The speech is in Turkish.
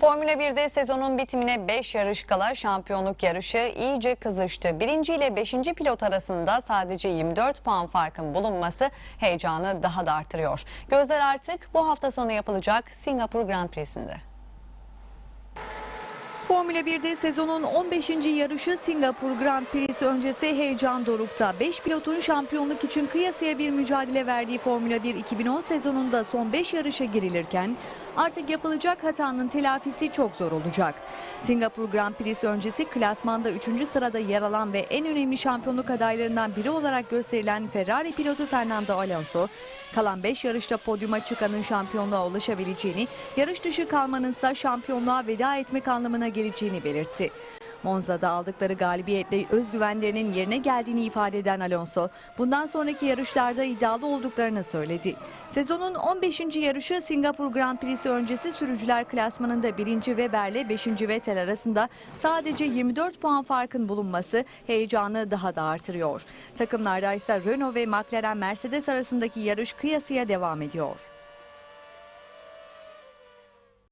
Formula 1'de sezonun bitimine 5 yarış kala şampiyonluk yarışı iyice kızıştı. Birinci ile 5. pilot arasında sadece 24 puan farkın bulunması heyecanı daha da artırıyor. Gözler artık bu hafta sonu yapılacak Singapur Grand Prix'sinde. Formula 1'de sezonun 15. yarışı Singapur Grand Prix öncesi heyecan dorukta. 5 pilotun şampiyonluk için kıyasıya bir mücadele verdiği Formula 1 2010 sezonunda son 5 yarışa girilirken artık yapılacak hatanın telafisi çok zor olacak. Singapur Grand Prix öncesi klasmanda 3. sırada yer alan ve en önemli şampiyonluk adaylarından biri olarak gösterilen Ferrari pilotu Fernando Alonso, kalan 5 yarışta podyuma çıkanın şampiyonluğa ulaşabileceğini, yarış dışı kalmanın ise şampiyonluğa veda etmek anlamına geleceğini belirtti. Monza'da aldıkları galibiyetle özgüvenlerinin yerine geldiğini ifade eden Alonso, bundan sonraki yarışlarda iddialı olduklarını söyledi. Sezonun 15. yarışı Singapur Grand Prix'si öncesi sürücüler klasmanında 1. Weber'le 5. Vettel arasında sadece 24 puan farkın bulunması heyecanı daha da artırıyor. Takımlarda ise Renault ve McLaren Mercedes arasındaki yarış kıyasıya devam ediyor.